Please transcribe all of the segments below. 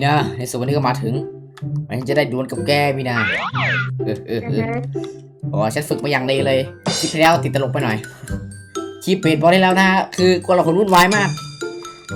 มีนาในสุดวันนี้ก็มาถึง มันจะได้ดวลกับแกมีนาเออเออเออโอ้ฉันฝึกมาอย่างดีเลยคลิปที่แล้วติดตลกไปหน่อยคลิปเพจบอกได้แล้วนะฮะคือกลาหนวุ่นวายมาก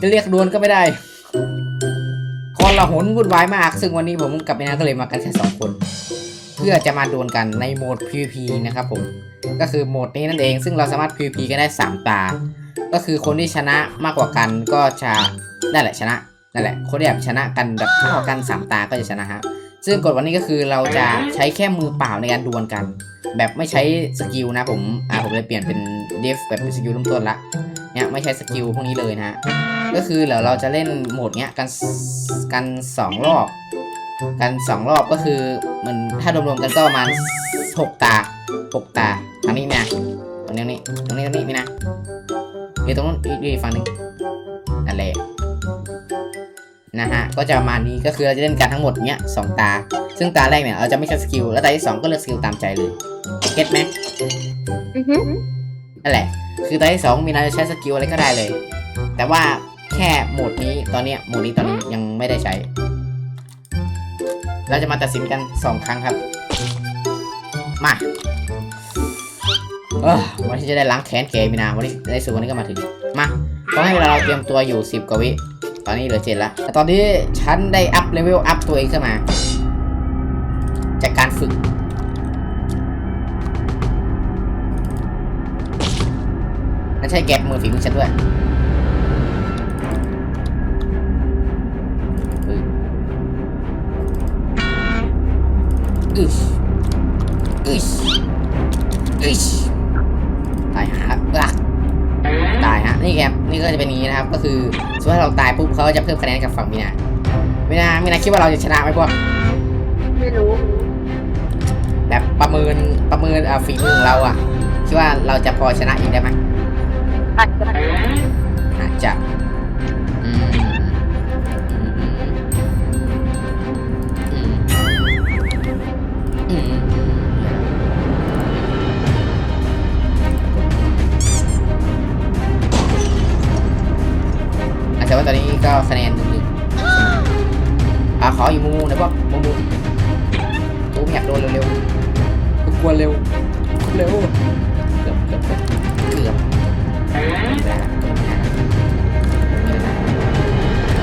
จะเรียกดวลก็ไม่ได้กลาหนวุ่นวายมาก ซึ่งวันนี้ผมกับมีนาก็เลยมากันแค่สองคน เพื่อจะมาดวลกันในโหมด PVP นะครับผมก็คือโหมดนี้นั่นเอง ซึ่งเราสามารถ PVP กันได้ 3 ตา ก็คือคนที่ชนะมากกว่ากันก็จะนั่นแหละชนะ นั่นแหละคนที่แบบชนะกันแบบเท่ากัน3ตาก็จะชนะฮะซึ่งกฎวันนี้ก็คือเราจะใช้แค่มือเปล่าในการดวลกัน แบบไม่ใช้สกิลนะผมอ่าผมเลยเปลี่ยนเป็นเดฟแบบเป็นสกิลเริ่มต้นละเนี่ยไม่ใช้สกิลพวกนี้เลยนะฮะก็คือเดี๋ยวเราจะเล่นโหมดเนี้ยกันกันสองรอบ กันสองรอบก็คือมันถ้ารวมๆกันก็ประมาณหกตาหกตาทางนี้นะตรงนี้นี่ตรงนี้ตรงนี้มีนะมีตรงนู้นอีกฝั่งหนึ่งนั่นแหละ นะฮะก็จะประมาณนี้ก็คือเราจะเล่นกันทั้งหมดเนี้ยสองตา ซึ่งตาแรกเนี่ยเราจะไม่ใช้สกิลแล้วตาที่สองก็เลือกสกิลตามใจเลยเก็ตไหมอือฮึนั่นแหละ คือตาที่สองมีนาจะใช้สกิลอะไรก็ได้เลย แต่ว่าแค่โหมดนี้ตอนเนี้ยโหมดนี้ตอนนี้ยังไม่ได้ใช้ เราจะมาตัดสินกันสองครั้งครับ มาเออวันที่จะได้ล้างแค้นเกมีนาวันนี้ในสุดวันนี้ก็มาถึงมาก็ให้เวลาเราเตรียมตัวอยู่สิบกว่าวิ ตอนนี้เหลือเจ็ดละแต่ตอนนี้ฉันได้อัพเลเวลอัพตัวเองขึ้นมา จากการฝึกนั่นใช่แก็บมือฝีมือฉันด้วยอึชอึชอึชตายหาอะ ตายฮะนี่แกนี่ก็จะเป็นอย่างนี้นะครับ ก็คือสมมติว่าเราตายปุ๊บเขาก็จะเพิ่มคะแนนกับฝั่งมีนามีนามีนาคิดว่าเราจะชนะไหมพวกไม่รู้แบบประเมินประเมินเอ่อฝีมือของเราอะคิดว่าเราจะพอชนะอีกได้ไหมอาจจะอาจจะ อะขออีกมุมนะพวกมุมมุมกูไม่อยากโดนเร็วๆกูกลัวเร็วเร็วเกือบเกือบเกือบเกือบ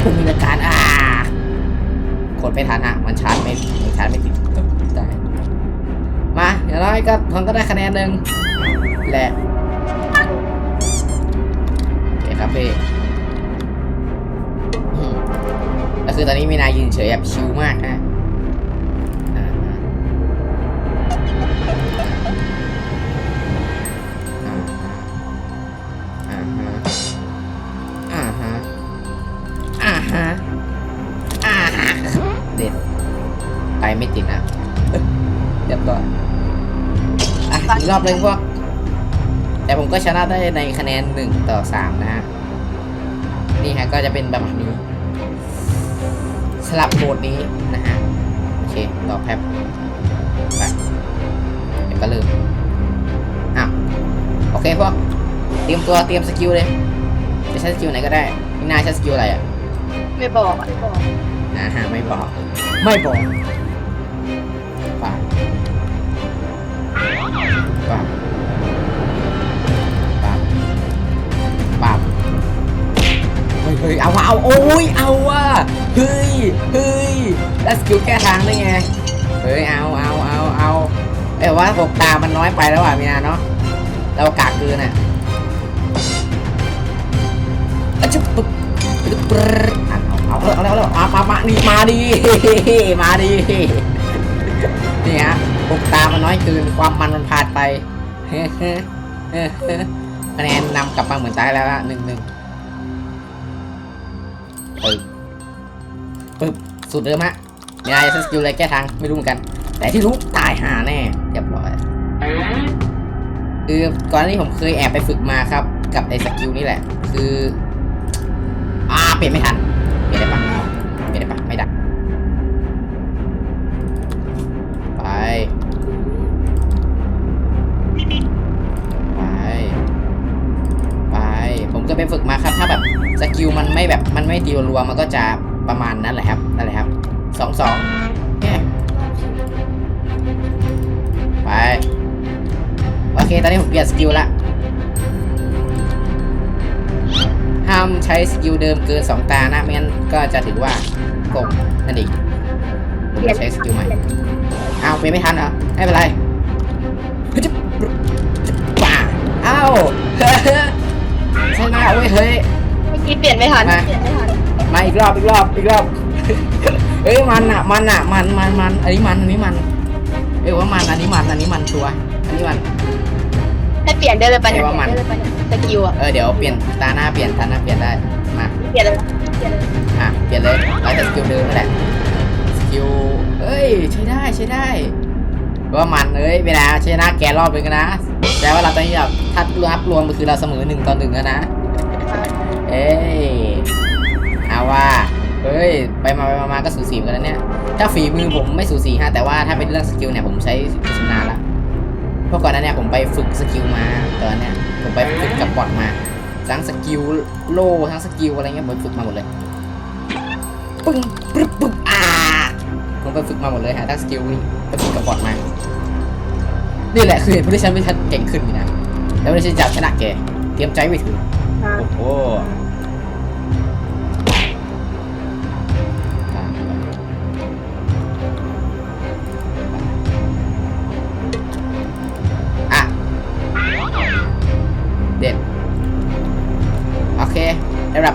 ผมมีอาการอ่ากดไม่ทันฮะมันชาร์จไม่มันชาร์จไม่ติดได้มาอย่างน้อยก็ทอนก็ได้คะแนนหนึ่งแหละโอเคครับพี่ คือตอนนี้มีนายยืนเฉยแบบชิลมากฮะอ่าฮะอ่าฮะอ่าฮะอ่าฮะอ่าฮะเด็ดไปไม่ติดนะเรียบร้อยอะอีกรอบเลยพวก แต่ผมก็ชนะได้ในคะแนนหนึ่งต่อสามนะฮะ นี่ฮะก็จะเป็นแบบนี้ สลับโหมดนี้นะฮะโอเคต่อแป๊บไปเดี๋ยวก็เริ่มอะโอเคพวกเตรียมตัวเตรียมสกิลเลยจะใช้สกิลไหนก็ได้พี่นาใช้สกิลอะไรอะไม่บอกอะไม่บอกอ่าฮะไม่บอก ไม่บอกปาปาปาปาเฮ้ยเฮ้ยเอาว่ะเอาโอ้ยเอาว่ะเฮ้ย เฮ้ยแล้วสกิลแก้ทางได้ไง เฮ้ย เอาเอาเอาเอาเอ้ยว่าหกตามันน้อยไปแล้วอะมีนาเนาะ เรากากเกินอะอะจุ๊บปุ๊บปึ๊บปึ๊บอะเอาเอาเอาเอาแล้วมามามาดีมาดีมาดีนี่ฮะหกตามันน้อยเกินความมันมันพลาดไปเฮ้เฮ้เฮ้เฮ้คะแนนนำกลับมาเหมือนตายแล้วอะหนึ่งหนึ่งปึ๊บ ปึ๊บสุดเดิมฮะมีอะไรจะสกิลอะไรแก้ทางไม่รู้เหมือนกัน แต่ที่รู้ตายหาแน่เรียบร้อยคือก่อนนี้ผมเคยแอบไปฝึกมาครับ กับไอ้สกิลนี่แหละ คือ อ่าเปลี่ยนไม่ทัน เค ตอนนี้ผมเปลี่ยนสกิลละ ห้ามใช้สกิลเดิมเกินสองตานะไม่งั้นก็จะถือว่าโกงนั่นเองผมจะใช้สกิลใหม่ อ้าวเปลี่ยนไม่ทันเหรอ ไม่เป็นไรเฮ้ยจะจะป่าอ้าวใช่ไหมเว้ยเฮ้ยเมื่อกี้เปลี่ยนไม่ทันมาเปลี่ยนไม่ทันมาอีกรอบอีกรอบอีกรอบเอ้ยมันอะมันอะมันมันมันอันนี้มันอันนี้มันเอ้ยว่ามันอันนี้มันอันนี้มันชัวร์อันนี้มัน ให้เปลี่ยนได้เลยปะเนี่ยเรียกว่ามันเปลี่ยได้เลยปะเนี่ยสกิลอะเออเดี๋ยวเปลี่ยนตาหน้าเปลี่ยนตาหน้าเปลี่ยนได้มาเปลี่ยนเลยนะเปลี่ยนเลยอะเปลี่ยนเลยเราจะสกิลเดิมนั่นแหละสกิลเอ้ยใช้ได้ใช้ได้ว่ามันเอ้ยเวลาชนะแกรอบนึงนะแต่ว่าเราตอนนี้แบบถ้ารวมรวมก็คือเราเสมอหนึ่งต่อหนึ่งแล้วนะ เอ้ยเอาว่าเฮ้ยไปมาไปมามาก็สูสีเหมือนกันนะเนี่ย ถ้าฝีมือผมไม่สูสีฮะแต่ว่าถ้าเป็นเรื่องสกิลเนี่ยผมใช้ชำนาญละเพราะก่อนหนั้นเนี่ยผม ไปฝึกสกิลมาตอนเนี้ยผมไปฝึกกับบอทมาทั้งสกิลโล่ทั้งสกิลอะไรเงี้ยผมฝึกมาหมดเลยปึ้งปึ๊บปึ๊บอ่าผมไปฝึกมาหมดเลยฮะทั้งสกิลนี่ไปฝึกกับบอทมานี่แหละคือเหตุผลที่ฉันไม่ชันเก่งขึ้นนี่นะแล้วไม่ได้ฉันจะชนะแกเตรียมใจไว้ถือโอ้โห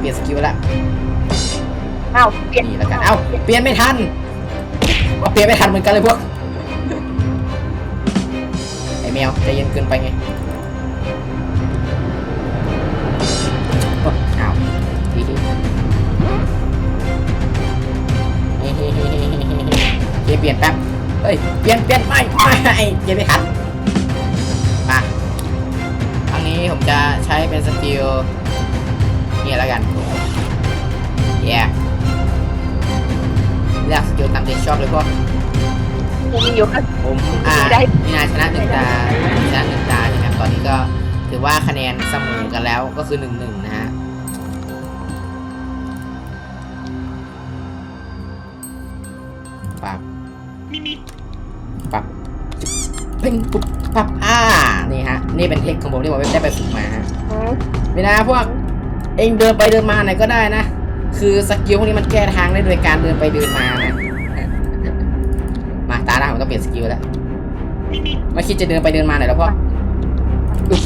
ปลี่ยนสกิลแล้วเอ้าเปลี่ยนแล้วกันเอ้าเปลี่ยนไม่ทันเปลี่ยนไม่ทันเหมือนกันเลยพวกไอแมวใจเย็นเกินไปไงอ้าวเดี๋ยเปลี่ยนแป๊บเฮ้ยเปลี่ยนเปลี่ยนไม่ไม่เดี๋ยวไม่ทันมาครั้งนี้ผมจะใช้เป็นสกิล นี่แล้วกันแย่เลือกสกิลตามใจชอบเลยพวกผมมีอยู่แค่ผมอ่าได้ มีนาชนะหนึ่งตาชนะหนึ่งตาใช่ไหมครับตอนนี้ก็ถือว่าคะแนนเสมอกันแล้วก็คือหนึ่งหนึ่งนะฮะปับปับปิ้งปุ๊บปับอ่านี่ฮะนี่เป็นเทคของผมที่ผมได้ไปฝึกมาฮะอืมเวลาพวก เองเดินไปเดินมาไหนก็ได้นะ คือสกิลพวกนี้มันแก้ทางได้โดยการเดินไปเดินมานะ มาตาหน้าผมต้องเปลี่ยนสกิลแล้ว ไม่คิดจะเดินไปเดินมาไหนแล้วพ่ออึ๊บ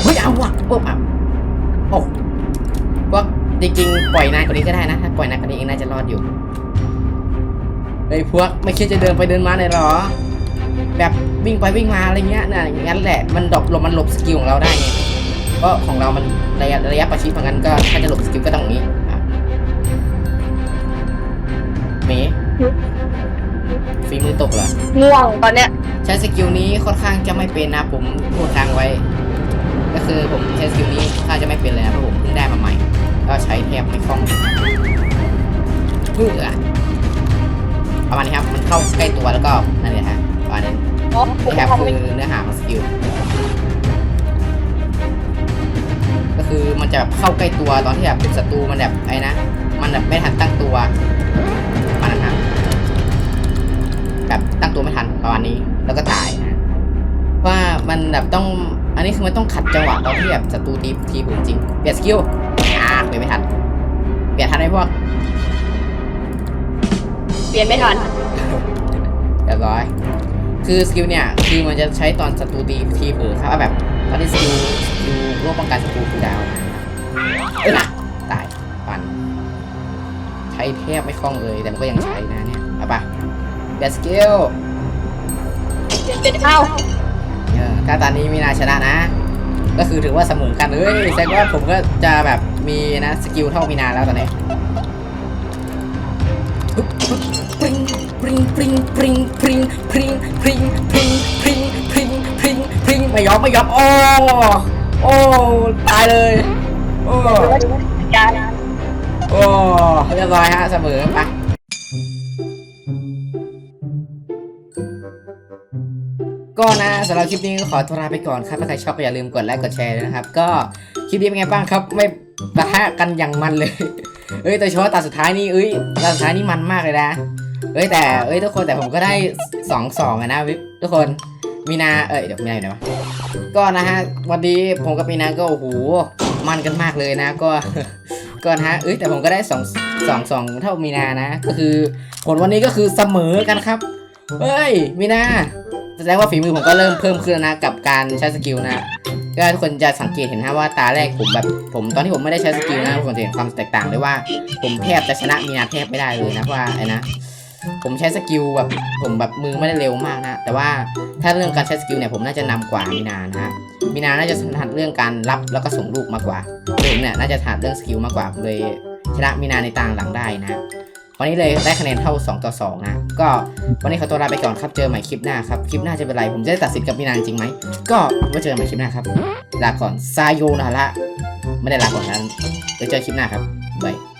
เฮ้ยเอาว่ะปุ๊บอะโอ้พวกจริงๆปล่อยนานกว่านี้ก็ได้นะ ถ้าปล่อยนานกว่านี้เองน่าจะรอดอยู่เฮ้พวกไม่คิดจะเดินไปเดินมาเลยหรอ แบบวิ่งไปวิ่งมาอะไรเงี้ยน่ะอย่างนั้นแหละ มันดรอปลบมันหลบสกิลของเราได้ไง เพราะของเรามันระยะระยะประชิดเหมือนกันก็ถ้าจะหลบสกิลก็ต้องอย่างนี้อะเมฝีมือตกเหรอง่วงตอนเนี้ยใช้สกิลนี้ค่อนข้างจะไม่เป็นนะผมพูดทางไว้ ก็คือผมใช้สกิลนี้ค่อนข้างจะไม่เป็นเลยนะเพราะผมเพิ่งได้มาใหม่ ก็ใช้แทบไม่คล่องเพื่อประมาณนี้ครับ มันเข้าใกล้ตัวแล้วก็นั่นเลยฮะประมาณนั้นอ๋อผมนี่ครับทำคืไม่อเนื้อหาของสกิล คือมันจะแบบเข้าใกล้ตัวตอนที่แบบศัตรูมันแบบไอ้นะ มันแบบไม่ทันตั้งตัวประมาณนั้นครับแบบตั้งตัวไม่ทันประมาณนี้ แล้วก็ตายนะว่ามันแบบต้อง อันนี้คือมันต้องขัดจังหวะตอนที่แบบศัตรูทีทีผมจริงเปลี่ยนสกิลอ่าเปลี่ยนไม่ทันเปลี่ยนทันไหมพวกเปลี่ยนไม่ทันเรียบร้อย คือสกิลเนี่ยคือมันจะใช้ตอนศัตรูตีทีเผลอครับว่าแบบตอนที่สกิลสกิล โล่ป้องกันศัตรูคูลดาวน์เอ้ยนะตายปันใช้แทบไม่คล่องเลย แต่มันก็ยังใช้นะเนี่ยเอาปะเปลี่ยนสกิลเปลี่ยนเป็นเอ้าเออถ้าตอนนี้มีนาชนะนะ ก็คือถือว่าเสมอกันเอ้ยแสดงว่าผมก็จะแบบมีนะสกิลเท่ามีนาแล้วตอนนี้ปึ๊บปึ๊บปริงปริงปริงปริงปริงปริงปริงปริงปริงปริงปริงปริงไม่ยอมไม่ยอมโอ้ โอ้ตายเลย โอ้การโอ้เรียบร้อยฮะเสมอไปก็นะสำหรับคลิปนี้ก็ขอตัวลาไปก่อนครับถ้าใครชอบก็อย่าลืมกดไลค์กดแชร์ด้วยนะครับ ก็คลิปนี้เป็นไงบ้างครับไม่ปะทะกันอย่างมันเลย เอ้ยแต่เฉพาะตาสุดท้ายนี่เอ้ยตาสุดท้ายนี่มันมากเลยนะ เอ้ยแต่เอ้ยทุกคนแต่ผมก็ได้สองสองอะนะทุกคน มีนา เอ้ยเดี๋ยวมีนาอยู่ไหนวะก็นะฮะวันนี้ผมกับมีนาก็โอ้โหมันกันมากเลยนะก็ก็นะฮะเอ้ยแต่ผมก็ได้สองสองสองเท่ามีนานะ ก็คือผลวันนี้ก็คือเสมอกันครับเอ้ยมีนาแสดงว่าฝีมือผมก็เริ่มเพิ่มขึ้นแล้วนะกับการใช้สกิลนะก็ทุกคนจะสังเกตเห็นนะว่าตาแรกผมแบบผมตอนที่ผมไม่ได้ใช้สกิลนะทุกคนจะเห็นความแตกต่างเลยว่า ผมแทบจะชนะมีนาแทบไม่ได้เลยนะเพราะว่าไอ้นะ ผมใช้สกิลแบบผมแบบมือไม่ได้เร็วมากนะ แต่ว่าถ้าเรื่องการใช้สกิลเนี่ยผมน่าจะนำกว่ามีนานะฮะมีนาน่าจะถนัดเรื่องการรับแล้วก็ส่งลูกมากกว่าผมเนี่ยน่าจะถนัดเรื่องสกิลมากกว่าผมเลยชนะมีนาในต่างหลังได้นะวันนี้เลยได้คะแนนเท่า 2 ต่อ 2 นะ ก็วันนี้ขอตัวลาไปก่อนครับ เจอใหม่คลิปหน้าครับ คลิปหน้าจะเป็นไร ผมจะได้ตัดสินกับมีนาจริงไหม ก็ไว้เจอใหม่คลิปหน้าครับ ลาก่อน ซาโยนาระ ไม่ได้ลาก่อนนั้นเดี๋ยวเจอคลิปหน้าครับบาย